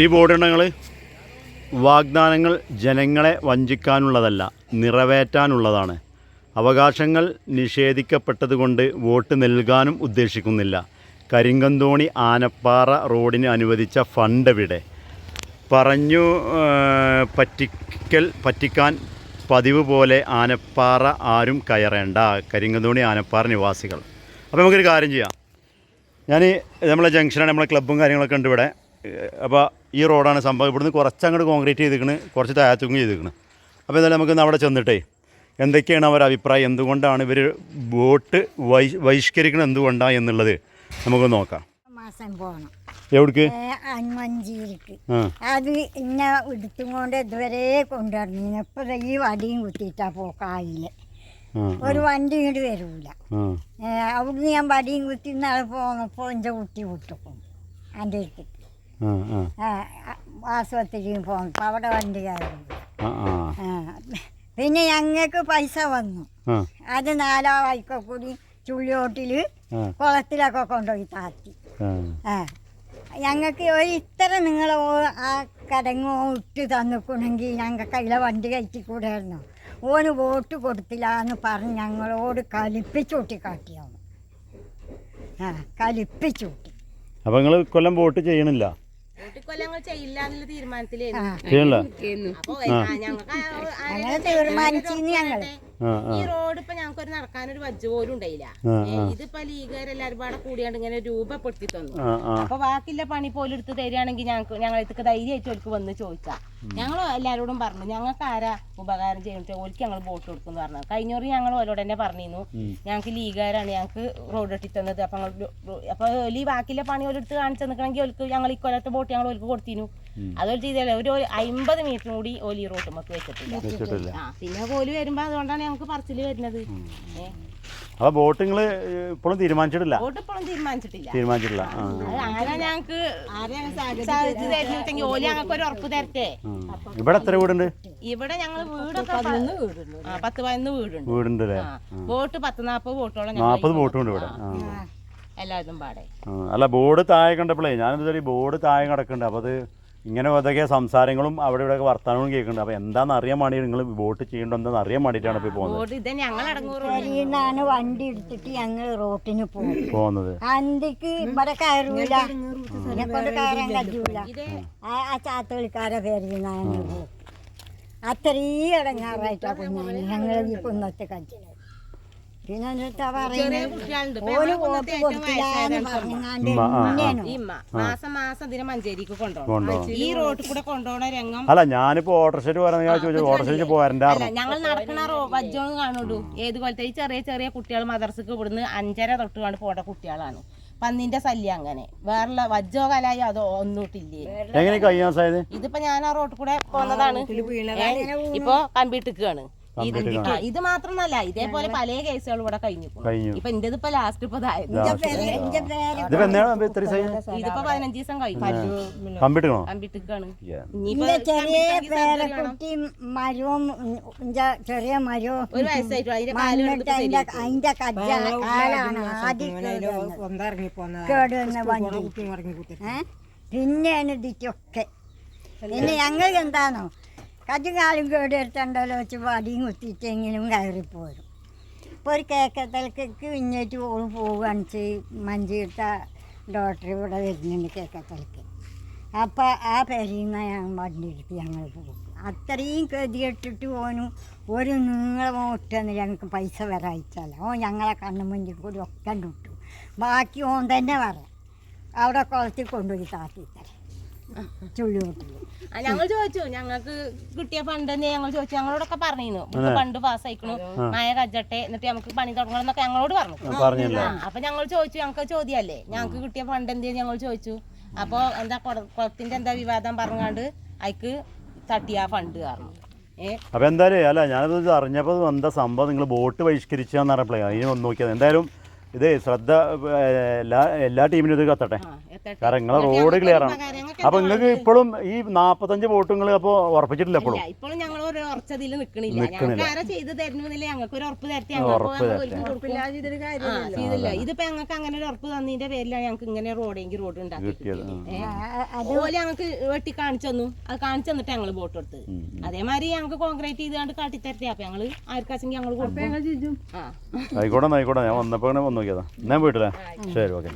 ഈ ബോർഡിനങ്ങൾ വാഗ്ദാനങ്ങൾ ജനങ്ങളെ വഞ്ചിക്കാനുള്ളതല്ല നിറവേറ്റാനുള്ളതാണ്. അവകാശങ്ങൾ നിഷേധിക്കപ്പെട്ടതുകൊണ്ട് വോട്ട് നൽകാനും ഉദ്ദേശിക്കുന്നില്ല. കരിങ്കന്തോണി ആനപ്പാറ റോഡിന് അനുവദിച്ച ഫണ്ട് എവിടെ? പറഞ്ഞു പറ്റിക്കൽ പറ്റിക്കാൻ പതിവ് പോലെ ആനപ്പാറ ആരും കയറേണ്ട. കരിങ്കന്തോണി ആനപ്പാറ നിവാസികൾ. അപ്പോൾ നമുക്കൊരു കാര്യം ചെയ്യാം. ഞാൻ നമ്മളെ ജംഗ്ഷനാണ് നമ്മളെ ക്ലബ്ബും കാര്യങ്ങളൊക്കെ ഉണ്ട് ഇവിടെ. അപ്പോൾ ഈ റോഡാണ് സംഭവം. ഇവിടുന്ന് കുറച്ച് അങ്ങോട്ട് കോൺക്രീറ്റ് ചെയ്തിരിക്കണ് കുറച്ച് താഴത്തും ചെയ്തിരിക്കണ്. അപ്പോൾ എന്തായാലും നമുക്ക് അവിടെ ചെന്നിട്ടേ എന്തൊക്കെയാണ് അവരുടെ അഭിപ്രായം? എന്തുകൊണ്ടാണ് ഇവർ വോട്ട് വൈ ബഹിഷ്കരിക്കണം എന്തുകൊണ്ടാണ് എന്നുള്ളത് നമുക്ക് നോക്കാം. മാസം പോകണം എവിടേക്ക്? അന്മഞ്ചേരിക്ക് ആ. അത് ഇന്ന എടുത്തും കൊണ്ട് ഇതുവരെ കൊണ്ടുവരണം ഇപ്പം ഈ വടിയും കുത്തിയിട്ടാ പോക്കായില്ല. ഒരു വണ്ടി ഇങ്ങോട്ട് വരൂല. അവിടുന്ന് ഞാൻ വടിയും കുത്തി നാളെ പോന്നപ്പോൾ എന്റെ കുട്ടി വിട്ടുക്കും എന്റെ അടുത്തേക്ക് ആശുപത്രിയിൽ പോന്നപ്പോൾ അവിടെ വണ്ടി കയറില്ല ആ ആ. ആ, പിന്നെ ഞങ്ങൾക്ക് പൈസ വന്നു. അത് നാലാ വൈക്ക കൂടി ചുള്ളിയോട്ടിൽ ആ. കുളത്തിലൊക്കെ കൊണ്ടുപോയി താത്തി. ഞങ്ങൾക്ക് ഒരു ഇത്ര നിങ്ങൾ ആ കടങ്ങോ ഇട്ട് തന്നിക്കുണെങ്കിൽ ഞങ്ങൾക്ക് അതിലെ വണ്ടി കയറ്റിക്കൂടായിരുന്നു? ഓന് വോട്ട് കൊടുത്തില്ല എന്ന് പറഞ്ഞ് ഞങ്ങളോട് കലിപ്പിച്ചൂട്ടി കാട്ടിയാണ് ആ കലിപ്പിച്ചൂട്ടി അപ്പോൾ നിങ്ങൾ കൊല്ലം വോട്ട് ചെയ്യണില്ല? കൊല്ലങ്ങൾ ചെയ്യില്ല എന്നുള്ള തീരുമാനത്തിൽ ആ ചെയ്യണില്ല അപ്പൊ ഞങ്ങൾക്ക് അങ്ങനെ തീരുമാനിച്ചിന്ന് ഞങ്ങൾ ആ ആ ഈ റോഡ് ഇപ്പൊ ഞങ്ങൾക്ക് ഒരു നടക്കാനൊരു വജ്ജ് പോലും ഉണ്ടായില്ല. ഇതിപ്പോ ലീഗുകാരെല്ലാരും പാടെ കൂടിയാണ്ട് ഇങ്ങനെ രൂപപ്പെടുത്തി തന്നു. അപ്പൊ ബാക്കിയുള്ള പണി പോലും എടുത്ത് തരികയാണെങ്കിൽ ഞങ്ങൾക്ക് ഞങ്ങൾ ഇതൊക്കെ ധൈര്യമായിട്ട് ഓർക്ക് വന്ന് ചോദിച്ചാ. ഞങ്ങൾ എല്ലാരോടും പറഞ്ഞു ഞങ്ങൾക്ക് ആരാ ഉപകാരം ചെയ്യുന്നത്? ഓർക്ക് ഞങ്ങൾ ബോട്ട് കൊടുക്കും എന്ന് പറഞ്ഞു കഴിഞ്ഞോറി ഞങ്ങൾ ഓരോട് തന്നെ പറഞ്ഞിരുന്നു ഞങ്ങൾക്ക് ലീഗുകാരാണ് ഞങ്ങൾക്ക് റോഡ് ഇട്ടി തന്നത് അപ്പൊ ഞങ്ങൾ അപ്പൊ ഈ ബാക്കിയുള്ള പണി ഓരെടുത്ത് കാണിച്ചു നിൽക്കണമെങ്കിൽ ഓർക്ക് ഞങ്ങൾ ഇക്കൊല്ലത്തെ ബോട്ട് വോട്ട് ഞങ്ങൾ ഓർക്ക് കൊടുത്തിരുന്നു. അതൊരു ചെയ്തല്ലേ ഒരു അമ്പത് മീറ്റർ കൂടി ഓലി റോട്ട് നമുക്ക് വെച്ചിട്ടില്ല. പിന്നെ ഓലി വരുമ്പോ അതുകൊണ്ടാണ് ഞങ്ങൾക്ക് പറച്ചിൽ വരുന്നത്. അപ്പൊ ബോട്ട് നിങ്ങൾ ഇപ്പോഴും തീരുമാനിച്ചിട്ടില്ല? ബോട്ട് ഇപ്പോഴും തീരുമാനിച്ചിട്ടില്ല. തീരുമാനിച്ചിട്ടില്ല. അങ്ങനെ ഞങ്ങൾക്ക് സാധിച്ചു തരുന്നെങ്കിൽ ഓൽ ഞങ്ങൾക്ക് ഒരു ഉറപ്പ് തരട്ടെ. ഇവിടെ എത്ര വീടുണ്ട്? ഇവിടെ ഞങ്ങൾ വീടൊക്കെ പത്ത് പതിനൊന്ന് വീടുണ്ട്. വീടുണ്ട് ബോട്ട് പത്ത് നാപ്പത് ബോട്ടോളം നാപ്പത് വോട്ടുണ്ട് ഇവിടെ. ആ എല്ലാവരും പാടെ. അല്ല ബോർഡ് താഴെ കണ്ടപ്പോഴേ ഞാനെന്താ വെച്ചാൽ ബോർഡ് താഴെ കിടക്കുന്നുണ്ട് അപ്പോൾ അത് ഇങ്ങനെ ഇതൊക്കെ സംസാരങ്ങളും അവിടെ ഇവിടെ വർത്തമാനവും കേൾക്കുന്നുണ്ട്. അപ്പോൾ എന്താണെന്ന് അറിയാൻ വേണ്ടി നിങ്ങൾ വോട്ട് ചെയ്യേണ്ടതെന്ന് അറിയാൻ വേണ്ടിയിട്ടാണ് ഇപ്പൊ പോകുന്നത്? വണ്ടി എടുത്തിട്ട് ഞങ്ങൾ റോട്ടിന് പോകും. പോകുന്നത്. അന്തിക്ക് ഇവിടെ കയറൂല. എന്നെ കൊണ്ട് കയറാൻ കഴിയൂല ആ ചാത്തളിക്കാരെ പേരിൽ അത്രയും ഇടങ്ങാറായിട്ടാണ് ഞങ്ങൾ ഈ ഇന്നത്തെ കഴിച്ചത് പിന്നെ എന്നിട്ടാ പറയുന്നത് ഓര് വോട്ട് പറഞ്ഞാണ്ട് ഉമ്മ, ആ, ആ. ഇമ്മ മാസം മാസം ഇതിനെ മഞ്ചേരിക്ക് കൊണ്ടുപോകണം കൊണ്ടുപോകണം. ഈ റോഡിൽ കൂടെ കൊണ്ടുപോകണ രംഗം അല്ല ഞാനിപ്പോ ഓട്ടോറിക്ഷയിൽ പോരാൻ ഞാൻ ചോദിച്ചു. ഓട്ടോറിക്ഷയിൽ പോരണ്ടായിരുന്നു അല്ല ഞങ്ങൾ നടക്കണ റോ വജ്ജോന്ന് കാണുള്ളൂ. ഏത് പോലത്തെ ഈ ചെറിയ ചെറിയ കുട്ടികൾ മദർസക്ക് ഇവിടുന്ന് അഞ്ചര തൊട്ട് കണ്ട് പോട്ട കുട്ടികളാണ്. പന്നിന്റെ ശല്യം അങ്ങനെ. വേറെ വജ്ജോ കലായോ അതോ ഒന്നൂട്ടില്ലേ? എങ്ങനെ ഇതിപ്പോ ഞാൻ ആ റോട്ടിൽ കൂടെ പോന്നതാണ്. ഏ, ഇപ്പൊ കമ്പിട്ടിക്കാണ് ഇത് മാത്രമല്ല ഇതേപോലെ പല കേസുകളും ഇവിടെ കഴിഞ്ഞു. ഇപ്പൊ എന്റെ ഇപ്പൊ ലാസ്റ്റ് ഇപ്പൊ ഇതിപ്പോ പതിനഞ്ച് ദിവസം കഴിഞ്ഞു. കമ്പിട്ടിക്കണോ ചെറിയ. പേരക്കുട്ടി മരവും ചെറിയ മരവും ഒരു വയസ്സായിട്ടു അതിന്റെ കാലാണ് ആദ്യം കേടുവന്ന വണ്ടി? പിന്നെയാണ് ഇതിറ്റൊക്കെ പിന്നെ ഞങ്ങൾ എന്താണോ? കജ്ജും കാലും കേടെടുത്തണ്ടല്ലോ വെച്ച് വടിയും കുത്തിയിട്ടെങ്കിലും കയറിപ്പോരും. ഇപ്പോൾ ഒരു കേക്കത്തലക്ക് ഇഞ്ഞേറ്റ് ഓൾ പോവുകയാണ് ചെയ്യും മഞ്ചിട്ട ഡോക്ടർ ഇവിടെ വരുന്നുണ്ട് കേക്കത്തലക്ക് അപ്പോൾ ആ പെരിയിൽ നിന്ന് ഞങ്ങൾ വണ്ടി എടുത്ത് ഞങ്ങൾ പോകും. അത്രയും ഗതികെട്ടിട്ട് ഓനും ഒരു നീളം ഒട്ടെന്ന് ഞങ്ങൾക്ക് പൈസ വരെ അയച്ചാല. ഓ ഞങ്ങളെ കണ്ണു മുന്നിൽ കൂടി ഒക്കെ കിട്ടും ബാക്കി ഓൻ തന്നെ വരാം. അവിടെ കുളത്തിൽ കൊണ്ടുപോയി താത്തി ആ, ഞങ്ങൾ ചോദിച്ചു ഞങ്ങൾക്ക് കിട്ടിയ ഫണ്ട് തന്നെ ഞങ്ങൾ ചോദിച്ചു. ഞങ്ങളോടൊക്കെ പറഞ്ഞിരുന്നു. ഫണ്ട് ഫണ്ട് പാസ്സായിക്കണു മായ കജട്ടെ എന്നിട്ട് നമുക്ക് പണി തുടങ്ങണം എന്നൊക്കെ ഞങ്ങളോട് പറഞ്ഞു. ആ, അപ്പൊ ഞങ്ങൾ ചോദിച്ചു ഞങ്ങൾക്ക് ചോദ്യമല്ലേ? ഞങ്ങൾക്ക് കിട്ടിയ ഫണ്ട് എന്ത് ഞങ്ങൾ ചോദിച്ചു. അപ്പൊ എന്താ കുള- കുളത്തിന്റെ എന്താ വിവാദം പറഞ്ഞാണ്ട് അയക്ക് തട്ടിയ ഫണ്ട് കാരണം ഏ? അപ്പോൾ എന്തായാലും അല്ല ഞാനത് അറിഞ്ഞപ്പോൾ എന്താ സംഭവം? നിങ്ങൾ ബോട്ട് ബഹിഷ്കരിച്ചാന്ന് പറഞ്ഞപ്പോഴേ അതിന് വന്ന് നോക്കിയത്. എന്തായാലും ഇതേ ശ്രദ്ധ എല്ലാ എല്ലാ ടീമിനും ഇത് കത്തട്ടെ. കാരണം നിങ്ങളെ റോഡ് ക്ലിയർ ആണ് അപ്പോൾ അപ്പൊ നിങ്ങൾക്ക് ഇപ്പോഴും ഈ നാപ്പത്തഞ്ച് വോട്ടുകൾ അപ്പോൾ ഉറപ്പിച്ചിട്ടില്ല എപ്പോഴും ഒരു ഉറച്ചതിൽ നിൽക്കണില്ല ഞങ്ങൾക്ക് ആരാ ചെയ്ത് തരുന്നില്ല ഞങ്ങൾക്ക് ഒരു ഉറപ്പ് തരത്തി ചെയ്തില്ല ഇതിപ്പോ ഞങ്ങൾക്ക് അങ്ങനെ ഒരു ഉറപ്പ് തന്നതിന്റെ പേരിലാണ് ഞങ്ങൾക്ക് ഇങ്ങനെ റോഡെങ്കിൽ റോഡ് ഉണ്ടാക്കി. അതുപോലെ ഞങ്ങൾക്ക് വെട്ടി കാണിച്ചു തന്നു. അത് കാണിച്ചു തന്നിട്ട് ഞങ്ങൾ വോട്ട് കൊടുത്തത് അതേമാതിരി ഞങ്ങൾക്ക് കോൺക്രീറ്റ് ചെയ്താണ്ട് കാട്ടിത്തരത്തി അപ്പൊ ഞങ്ങൾ ആർക്കാച്ചെങ്കിൽ ഞങ്ങൾ കൊടുക്കും. ആയിക്കോട്ടെ ആയിക്കോട്ടെ. ഞാൻ വന്നപ്പോൾ ഇങ്ങനെ വന്ന് നോക്കിയതാ. ഞാൻ വീട്ടിലെ ശരി ഓക്കെ.